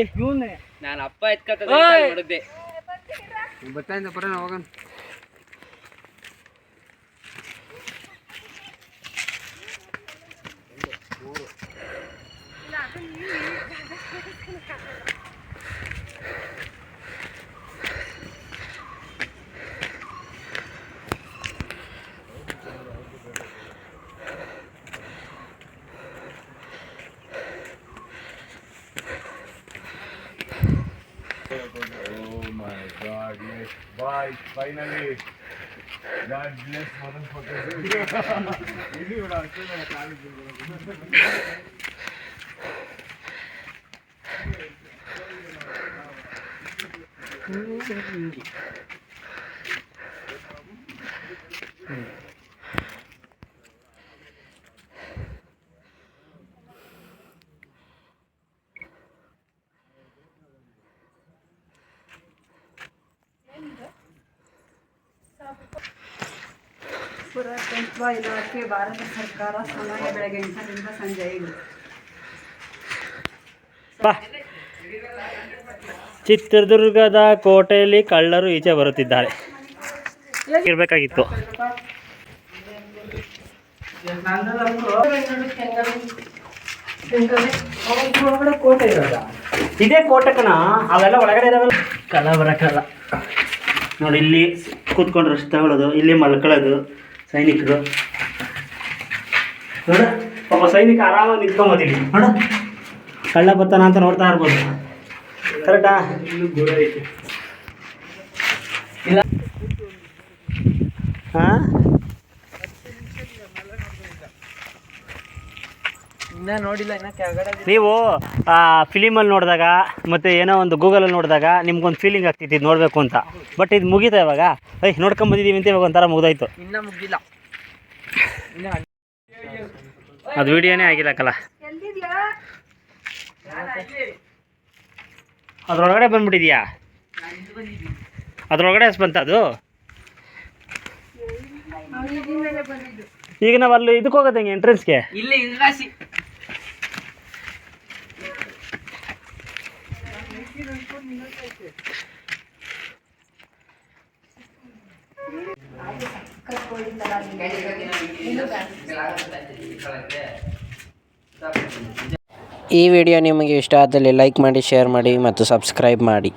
ಇವನೇ. ನಾನು ಅಪ್ಪ ಎತ್ಕತ್ತ ಓಯ್! ಬರ್ತಾ ಇದ್ದ ಬರೋಣ ಹೋಗೋಣ. God bless. Bye. Finally. God bless Madan Photos. ಪುರಾತತ್ವ ಇಲಾಖೆ ಭಾರತ ಸರ್ಕಾರ ಸಮಯ ಬೆಳಗ್ಗೆ ಎಂಟರಿಂದ ಸಂಜೆ ಐದು. ಚಿತ್ರದುರ್ಗದ ಕೋಟೆಯಲ್ಲಿ ಕಳ್ಳರು ಈಚೆ ಬರುತ್ತಿದ್ದಾರೆ. ಇರಬೇಕಾಗಿತ್ತು. ಇದೇ ಕೋಟೆ ಕಣ ಅವೆಲ್ಲ ಒಳಗಡೆ ಇರೋವಲ್ಲ ಕಲ ಬರಕ್ಕಲ್ಲ ನೋಡಿ, ಇಲ್ಲಿ ಕೂತ್ಕೊಂಡು ರಶ್ ತಗೊಳ್ಳೋದು, ಇಲ್ಲಿ ಮಲ್ಕೊಳ್ಳೋದು ಸೈನಿಕರು. ನೋಡ, ಪಾಪ ಸೈನಿಕ ಆರಾಮಾಗಿ ನಿಂತ್ಕೊಂಬೋದಿಲ್ಲಿ ನೋಡ, ಕಳ್ಳ ಬತ್ತಾನ ಅಂತ ನೋಡ್ತಾ ಇರ್ಬೋದು. ಕರೆಕ್ಟಾ? ಇಲ್ಲ. ಹಾಂ? ಇನ್ನ ನೋಡಿಲ್ಲ ಇನ್ನ ಕೆಳಗಡೆ ನೀವು ಫಿಲಿಮಲ್ಲಿ ನೋಡಿದಾಗ ಮತ್ತು ಏನೋ ಒಂದು ಗೂಗಲಲ್ಲಿ ನೋಡಿದಾಗ ನಿಮ್ಗೊಂದು ಫೀಲಿಂಗ್ ಆಗ್ತಿತ್ತು ಇದು ನೋಡಬೇಕು ಅಂತ. ಬಟ್ ಇದು ಮುಗೀತಾ ಇವಾಗ? ಏಯ್ ನೋಡ್ಕೊಂಬಂದಿದ್ದೀವಿ ಅಂತ ಇವಾಗ ಒಂಥರ ಮುಗ್ದಾಯ್ತು. ಇನ್ನ ಮುಗ್ದಿಲ್ಲ. ಇನ್ನ ಅದು ವಿಡಿಯೋನೇ ಆಗಿಲ್ಲಕ್ಕಲ್ಲ ಅದ್ರೊಳಗಡೆ ಬಂದ್ಬಿಟ್ಟಿದ್ಯಾ? ಅದ್ರೊಳಗಡೆ ಎಷ್ಟು ಬಂತ ಅದು? ಈಗ ನಾವು ಅಲ್ಲಿ ಇದಕ್ಕೆ ಹೋಗೋದಂಗೆ ಹೆಂಗೆ ಎಂಟ್ರೆನ್ಸ್ಗೆ ಇಲ್ಲಿ ಈ ವಿಡಿಯೋ ನಿಮಗೆ ಇಷ್ಟ ಆದಲ್ಲಿ ಲೈಕ್ ಮಾಡಿ ಶೇರ್ ಮಾಡಿ ಮತ್ತು ಸಬ್ಸ್ಕ್ರೈಬ್ ಮಾಡಿ.